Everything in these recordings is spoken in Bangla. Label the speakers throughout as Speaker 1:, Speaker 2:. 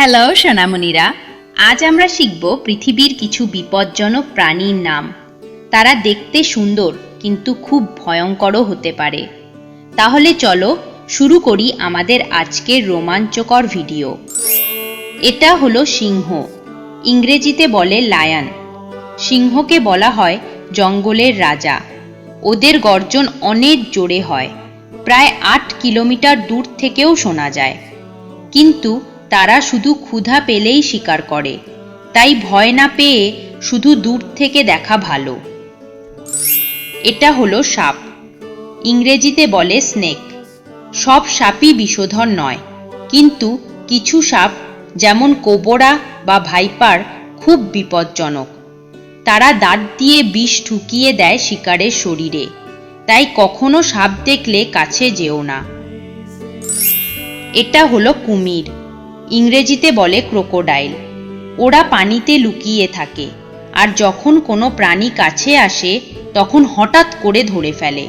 Speaker 1: হ্যালো সোনামণিরা। আজ আমরা শিখব পৃথিবীর কিছু বিপজ্জনক প্রাণীর নাম। তারা দেখতে সুন্দর, কিন্তু খুব ভয়ঙ্করও হতে পারে। তাহলে চলো শুরু করি আমাদের আজকের রোমাঞ্চকর ভিডিও। এটা হলো সিংহ। ইংরেজিতে বলে লায়ন সিংহকে বলা হয় জঙ্গলের রাজা। ওদের গর্জন অনেক জোরে হয়। প্রায় আট কিলোমিটার দূর থেকেও শোনা যায়। কিন্তু তারা শুধু ক্ষুধা পেলেই শিকার করে। তাই ভয় না পেয়ে শুধু দূর থেকে দেখা ভালো। এটা হলো সাপ। ইংরেজিতে বলে স্নেক। সব সাপই বিষধর নয়। কিন্তু কিছু সাপ, যেমন কোবরা বা ভাইপার, খুব বিপজ্জনক। তারা দাঁত দিয়ে বিষ ঠুকিয়ে দেয় শিকারের শরীরে। তাই কখনো সাপ দেখলে কাছে যেও না। এটা হলো কুমির। ইংরেজিতে বলে ক্রোকোডাইল। ওরা পানিতে লুকিয়ে থাকে, আর যখন কোনো প্রাণী কাছে আসে, তখন হঠাৎ করে ধরে ফেলে।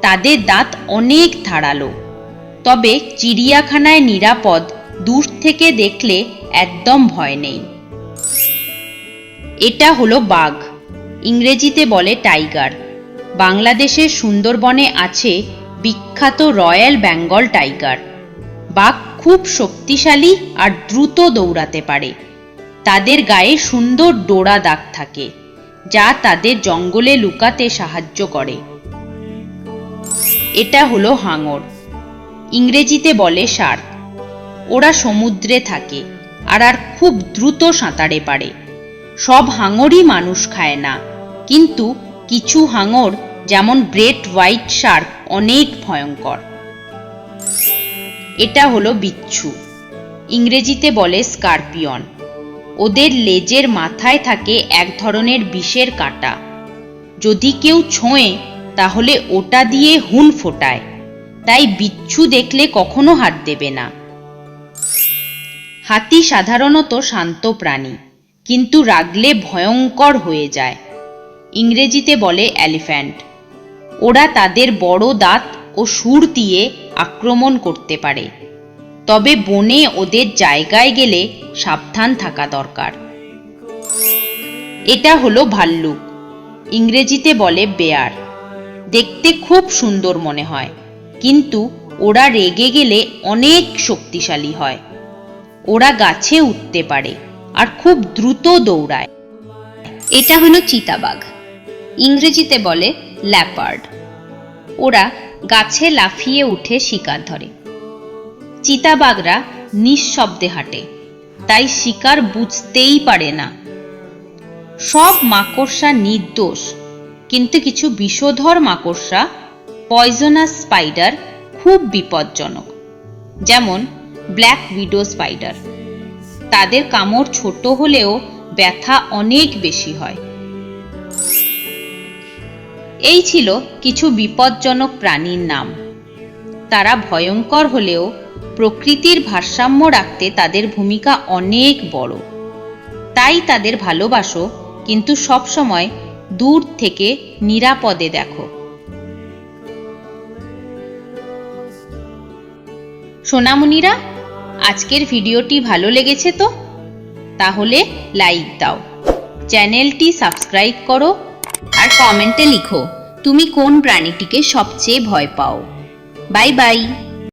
Speaker 1: তাদের দাঁত অনেক ধারালো। তবে চিড়িয়াখানায় নিরাপদ, দূর থেকে দেখলে একদম ভয় নেই। এটা হলো বাঘ, ইংরেজিতে বলে টাইগার। বাংলাদেশের সুন্দরবনে আছে বিখ্যাত রয়্যাল বেঙ্গল টাইগার। বাঘ খুব শক্তিশালী আর দ্রুত দৌড়াতে পারে। তাদের গায়ে সুন্দর ডোরা দাগ থাকে, যা তাদের জঙ্গলে লুকাতে সাহায্য করে। এটা হলো হাঙর। ইংরেজিতে বলে শার্ক ওরা সমুদ্রে থাকে আর আর খুব দ্রুত সাঁতারে পারে। সব হাঙরই মানুষ খায় না, কিন্তু কিছু হাঙর, যেমন গ্রেট হোয়াইট শার্ক অনেক ভয়ঙ্কর। এটা হলো বিচ্ছু। ইংরেজিতে বলে স্কারপিয়ন। ওদের লেজের মাথায় থাকে এক ধরনের বিষের কাঁটা। যদি কেউ ছোঁয়ে, তাহলে ওটা দিয়ে হুন ফোটায়। তাই বিচ্ছু দেখলে কখনো হাত দেবে না। হাতি সাধারণত শান্ত প্রাণী, কিন্তু রাগলে ভয়ঙ্কর হয়ে যায়। ইংরেজিতে বলে অ্যালিফ্যান্ট ওরা তাদের বড় দাঁত ও সুর দিয়ে আক্রমণ করতে পারে। তবে বনে ওদের জায়গায় গেলে সাবধান থাকা দরকার। এটা হলো ভাল্লুক। ইংরেজিতে বলে বেয়ার। দেখতে খুব সুন্দর মনে হয়। কিন্তু ওরা রেগে গেলে অনেক শক্তিশালী হয়। ওরা গাছে উঠতে পারে আর খুব দ্রুত দৌড়ায়। এটা হলো চিতাবাঘ। ইংরেজিতে বলে ল্যাপার্ড। ওরা গাছে লাফিয়ে উঠে শিকার ধরে। চিতাবাঘরা নিঃশব্দে হাঁটে, তাই শিকার বুঝতেই পারে না। সব মাকড়সা নির্দোষ, কিন্তু কিছু বিষধর মাকড়সা, পয়জনাস স্পাইডার খুব বিপজ্জনক, যেমন ব্ল্যাক উইডো স্পাইডার। তাদের কামড় ছোট হলেও ব্যথা অনেক বেশি হয়। এই ছিল কিছু বিপজ্জনক প্রাণীর নাম। তারা ভয়ঙ্কর হলেও প্রকৃতির ভারসাম্য রাখতে তাদের ভূমিকা অনেক বড়। তাই তাদের ভালোবাসো, কিন্তু সবসময় দূর থেকে নিরাপদে দেখো। সোনামণিরা, আজকের ভিডিওটি ভালো লেগেছে তো? তাহলে লাইক দাও। চ্যানেলটি সাবস্ক্রাইব করো। আর কমেন্টে লিখো তুমি কোন প্রাণীটিকে সবচেয়ে ভয় পাও? Bye bye.